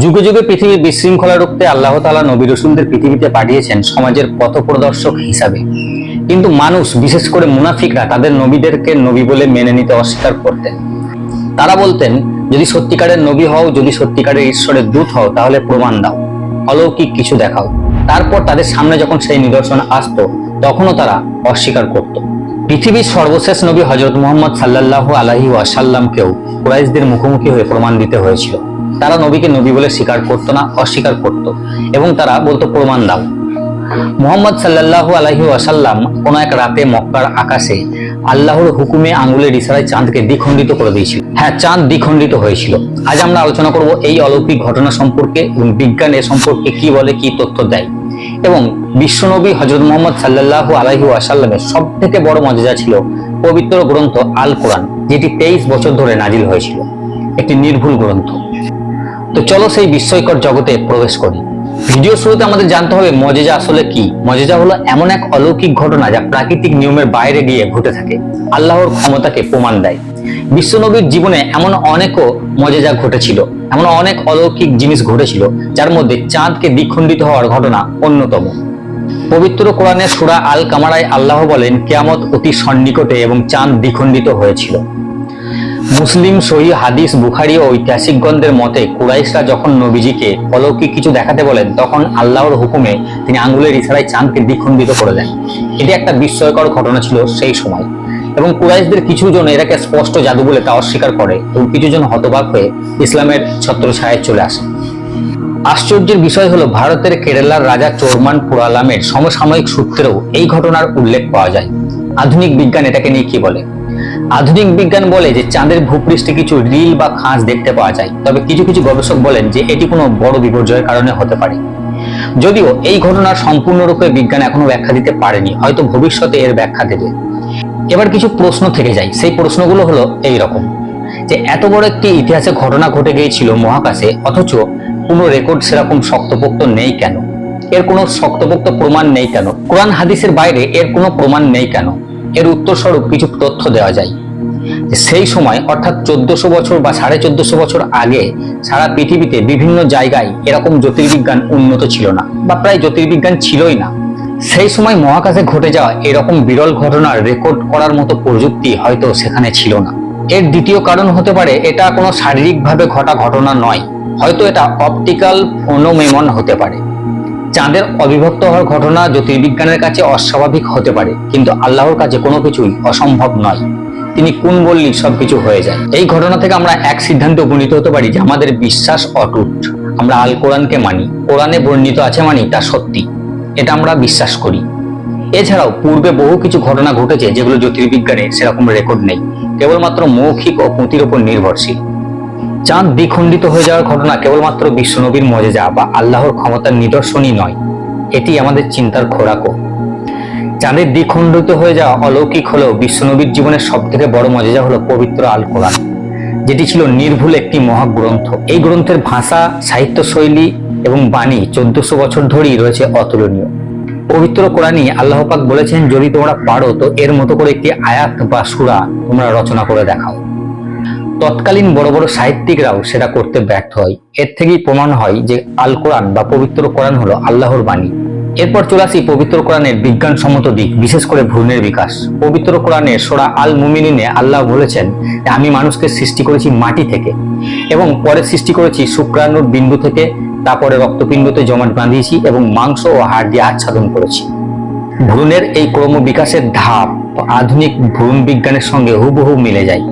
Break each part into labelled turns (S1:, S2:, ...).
S1: যুগে যুগে পৃথিবীর বিশৃঙ্খলা রুখতে আল্লাহ তালা নবী রসুলদের পৃথিবীতে পাঠিয়েছেন সমাজের পথপ্রদর্শক হিসাবে। কিন্তু মানুষ, বিশেষ করে মুনাফিকরা, তাদের নবীদেরকে নবী বলে মেনে নিতে অস্বীকার করতেন। তারা বলতেন, যদি সত্যিকারের নবী হও, যদি সত্যিকারের ঈশ্বরের দূত হও, তাহলে প্রমাণ দাও, অলৌকিক কিছু দেখাও। তারপর তাদের সামনে যখন সেই নিদর্শন আসতো, তখনও তারা অস্বীকার করত। পৃথিবীর সর্বশেষ নবী হজরত মোহাম্মদ সাল্লাহ আলাহি ওয়াসাল্লামকেও কুরাইশদের মুখোমুখি হয়ে প্রমাণ দিতে হয়েছিল। তারা নবীকে নবী বলে স্বীকার করতো না, অস্বীকার করত এবং তারা বলতো, প্রমাণ দাও। মোহাম্মদ সাল্লাল্লাহু আলাইহি ওয়াসাল্লাম কোন এক রাতে মক্কার আকাশে আল্লাহর হুকুমে আঙ্গুলের ইশারায় চাঁদকে দ্বিখণ্ডিত করে দিয়েছিল। হ্যাঁ চাঁদ দ্বিখণ্ডিত হয়েছিল। আজ আমরা আলোচনা করব এই অলৌকিক ঘটনা সম্পর্কে এবং বিজ্ঞান এ সম্পর্কে কি বলে, কি তথ্য দেয়। এবং বিশ্বনবী হজরত মোহাম্মদ সাল্লাল্লাহু আলাইহি ওয়াসাল্লামের সব থেকে বড় মজা ছিল পবিত্র গ্রন্থ আল কোরআন যেটি তেইশ বছর ধরে নাজিল হয়েছিল। একটি নির্ভুল গ্রন্থ। তো চলো সেই বিস্ময়কর জগতে প্রবেশ করি। ভিডিও শুরুতে আমাদের জানতে হবে মজেজা আসলে কি? মজেজা হলো এমন এক অলৌকিক ঘটনা যা প্রাকৃতিক নিয়মের বাইরে গিয়ে ঘটে থাকে। আল্লাহর ক্ষমতাকে প্রমাণ দেয়। বিশ্বনবীর জীবনে এমন অনেকও মজেজা ঘটেছিল। এমন অনেক অলৌকিক জিনিস ঘটেছিল, যার মধ্যে চাঁদকে দ্বিখণ্ডিত হওয়ার ঘটনা অন্যতম। পবিত্র কোরআনে সুরা আল কামারায় আল্লাহ বলেন, কেয়ামত অতি সন্নিকটে এবং চাঁদ দ্বিখণ্ডিত হয়েছিল। মুসলিম সহি হাদিস, বুখারি ও ঐতিহাসিক গ্রন্থের মতে কুরাইশরা যখন নবীজিকে অলৌকিক কিছু দেখাতে বলেন, তখন আল্লাহর হুকুমে তিনি আঙ্গুলের ইশারায় চাঁদকে দ্বিখণ্ডিত করে দেন। এটি একটা বিস্ময়কর ঘটনা ছিল সেই সময়। এবং কুরাইশদের কিছু জন এটাকে স্পষ্ট জাদু বলে তা অস্বীকার করে এবং কিছু জন হতবাক হয়ে ইসলামের ছত্রছায়ায় চলে আসে। আশ্চর্যের বিষয় হলো, ভারতের কেরালার রাজা চোরমান পুরালামের সমসাময়িক সূত্রেও এই ঘটনার উল্লেখ পাওয়া যায়। আধুনিক বিজ্ঞান এটাকে নিয়ে কি বলে? আধুনিক বিজ্ঞান বলে যে চাঁদের ভূপৃষ্ঠে কিছু রিল বা খাঁজ দেখতে পাওয়া যায়, তবে কিছু কিছু গবেষক বলেন যে এটি কোনো বড় বিপর্যয়ের কারণে হতে পারে। যদিও এই ঘটনার সম্পূর্ণরূপে বিজ্ঞান এখনও ব্যাখ্যা দিতে পারেনি, হয়তো ভবিষ্যতে এর ব্যাখ্যা দেবে। এবার কিছু প্রশ্ন থেকে যায় সেই প্রশ্নগুলো হলো এই রকম যে এত বড় একটি ইতিহাসে ঘটনা ঘটে গিয়েছিল মহাকাশে, অথচ কোনো রেকর্ড সেরকম শক্তপোক্ত নেই কেন? এর কোনো শক্তপোক্ত প্রমাণ নেই কেন? কোরআন হাদিসের বাইরে এর কোনো প্রমাণ নেই কেন? এর উত্তরস্বরূপ কিছু তথ্য দেওয়া যায়। সেই সময়, অর্থাৎ চোদ্দশো বছর বা সাড়ে চোদ্দশো বছর আগে, সারা পৃথিবীতে বিভিন্ন জায়গায় এরকম জ্যোতির্বিজ্ঞান উন্নত ছিল না, বা প্রায় জ্যোতির্বিজ্ঞান ছিলই না। সেই সময় মহাকাশে ঘটে যাওয়া এরকম বিরল ঘটনার রেকর্ড করার মতো প্রযুক্তি হয়তো সেখানে ছিল না। এর দ্বিতীয় কারণ হতে পারে, এটা কোনো শারীরিকভাবে ঘটা ঘটনা নয়, হয়তো এটা অপটিক্যাল ফোনোমেমন হতে পারে। চাঁদের অবিভক্ত হওয়ার ঘটনা জ্যোতির্বিজ্ঞানের কাছে অস্বাভাবিক হতে পারে, কিন্তু আল্লাহর কাছে কোনো কিছুই অসম্ভব নয়। তিনি কোন বললি সবকিছু হয়ে যায়। এই ঘটনা থেকে আমরা এক সিদ্ধান্তে উপনীত হতে পারি যে আমাদের বিশ্বাস অটুট। আমরা আল কোরআনকে মানি। কোরআনে বর্ণিত আছে মানি, তা সত্যি। এটা আমরা বিশ্বাস করি। এছাড়াও পূর্বে বহু কিছু ঘটনা ঘটেছে যেগুলো জ্যোতির্বিজ্ঞানে সেরকম রেকর্ড নেই। কেবলমাত্র মৌখিক ও পুঁতির উপর নির্ভরশীল। চাঁদ দ্বিখণ্ডিত হয়ে যাওয়ার ঘটনা কেবলমাত্র বিশ্বনবীর মজেজা বা আল্লাহর ক্ষমতার নিদর্শনই নয়। এটি আমাদের চিন্তার খোরাকও। চাঁদের দ্বিখণ্ডিত হয়ে যাওয়া অলৌকিক হলেও বিশ্বনবীর জীবনের সব থেকে বড় মজেজা হলো পবিত্র আল কোরআন যেটি ছিল নির্ভুল একটি মহাগ্রন্থ। এই গ্রন্থের ভাষা সাহিত্য শৈলী এবং বাণী চোদ্দশো বছর ধরেই রয়েছে অতুলনীয়। পবিত্র কোরআনই আল্লাহ পাক বলেছেন, যদি তোমরা পারো, তো এর মতো করে একটি আয়াত বা সুরা তোমরা রচনা করে দেখাও। তৎকালীন বড় বড় সাহিত্যিকরাও সেটা করতে ব্যর্থ হয়। এর থেকেই প্রমাণ হয় যে আল কোরআন বা পবিত্র কোরআন হলো আল্লাহর বাণী। এরপর চলে আসি পবিত্র কোরআনের বিজ্ঞানসম্মত দিক, বিশেষ করে ভ্রূণের বিকাশ। পবিত্র কোরআনের সোরা আল মুমিনিনে আল্লাহ বলেছেন আমি মানুষকে সৃষ্টি করেছি মাটি থেকে এবং পরে সৃষ্টি করেছি শুক্রাণুর বিন্দু থেকে, তারপরে রক্তপিণ্ডতে জমাট বাঁধিয়েছি এবং মাংস ও হাড় দিয়ে আচ্ছাদন করেছি। ভ্রূণের এই ক্রম বিকাশের ধাপ আধুনিক ভ্রূণ বিজ্ঞানের সঙ্গে হুবহু মিলে যায়।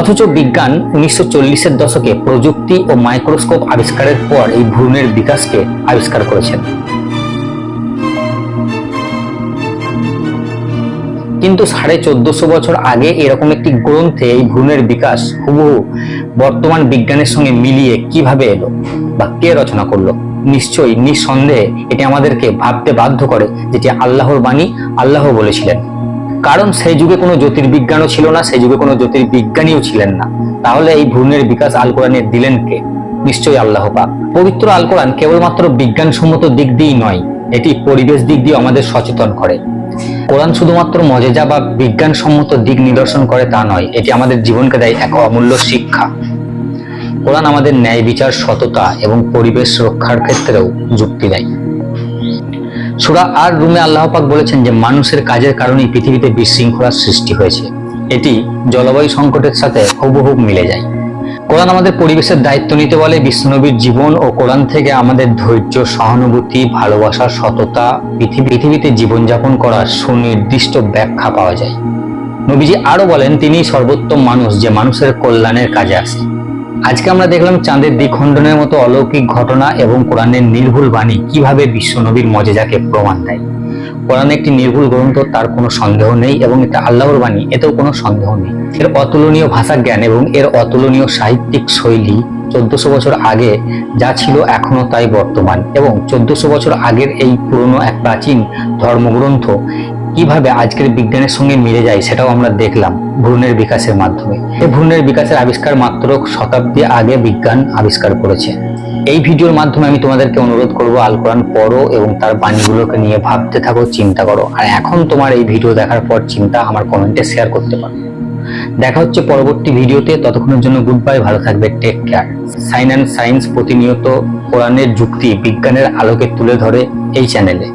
S1: অথচ বিজ্ঞান উনিশশো চল্লিশের দশকে প্রযুক্তি ও মাইক্রোস্কোপ আবিষ্কারের পর এই ভ্রূণের বিকাশকে আবিষ্কার করেছেন। কিন্তু সাড়ে চোদ্দশো বছর আগে এরকম একটি গ্রন্থে এই ভ্রূণের বিকাশ হুবহু বর্তমান বিজ্ঞানের সঙ্গে মিলিয়ে কীভাবে এলো বা কে রচনা করল? নিশ্চয়ই, নিঃসন্দেহে এটি আমাদেরকে ভাবতে বাধ্য করে যেটি আল্লাহর বাণী, আল্লাহ বলেছিলেন। কারণ সেই যুগে কোনো জ্যোতির্বিজ্ঞানও ছিল না, সেই যুগে কোনো জ্যোতির্বিজ্ঞানীও ছিলেন না। তাহলে এই ভ্রূণের বিকাশ আল কোরআনে দিলেন কে? নিশ্চয়ই আল্লাহ পাক। পবিত্র আল কোরআন কেবলমাত্র বিজ্ঞানসম্মত দিক দিয়েই নয়, এটি পরিবেশ দিক দিয়ে আমাদের সচেতন করে। কোরআন শুধুমাত্র মজেজা বা বিজ্ঞানসম্মত দিক নিদর্শন করে তা নয়, এটি আমাদের জীবনকে দেয় এক অমূল্য শিক্ষা। কোরআন আমাদের ন্যায় বিচার, সততা এবং পরিবেশ রক্ষার ক্ষেত্রেও যুক্তি দেয়। সুরা আর রুমে আল্লাহ পাক বলেছেন যে, মানুষের কাজের কারণেই পৃথিবীতে বিশৃঙ্খলার সৃষ্টি হয়েছে। এটি জলবায়ু সংকটের সাথে হুবহু মিলে যায়। কোরআন আমাদের পরিবেশের দায়িত্ব নিতে বলে, বিশ্বনবীর জীবন ও কোরআন থেকে আমাদের ধৈর্য, সহানুভূতি, ভালোবাসা, সততা পৃথিবীতে জীবনযাপন করার সুনির্দিষ্ট ব্যাখ্যা পাওয়া যায়। নবীজি আরও বলেন, তিনি সর্বোত্তম মানুষ যে মানুষের কল্যাণের কাজে আসে। আজকে আমরা দেখলাম চাঁদের দ্বিখণ্ডনের মতো অলৌকিক ঘটনা এবং কোরআনের নির্ভুল বাণী কীভাবে বিশ্বনবীর মজেজাকে প্রমাণ দেয়। কোরআন একটি নির্ভুল গ্রন্থ, তার কোনো সন্দেহ নেই এবং এটা আল্লাহর বাণী, এতেও কোনো সন্দেহ নেই। এর অতুলনীয় ভাষা জ্ঞান এবং এর অতুলনীয় সাহিত্যিক শৈলী চোদ্দশো বছর আগে যা ছিল এখনও তাই বর্তমান এবং চোদ্দশো বছর আগের এই পুরনো এক প্রাচীন ধর্মগ্রন্থ কীভাবে আজকের বিজ্ঞানের সঙ্গে মিলে যায় সেটাও আমরা দেখলাম ভ্রূণের বিকাশের মাধ্যমে। এই ভ্রূণের বিকাশের আবিষ্কার মাত্র শতাব্দী আগে বিজ্ঞান আবিষ্কার করেছে। এই ভিডিওর মাধ্যমে আমি তোমাদেরকে অনুরোধ করব, আল কোরআন পড়ো এবং তার বাণীগুলোকে নিয়ে ভাবতে থাকো, চিন্তা করো। আর এখন তোমার এই ভিডিও দেখার পর চিন্তা আমার কমেন্টে শেয়ার করতে পারো। দেখা হচ্ছে পরবর্তী ভিডিওতে, ততক্ষণের জন্য গুড বাই ভালো থাকবে take care sign and science প্রতিনিয়ত কোরআনের যুক্তি, বিজ্ঞানের আলোকে তুলে ধরে এই চ্যানেলে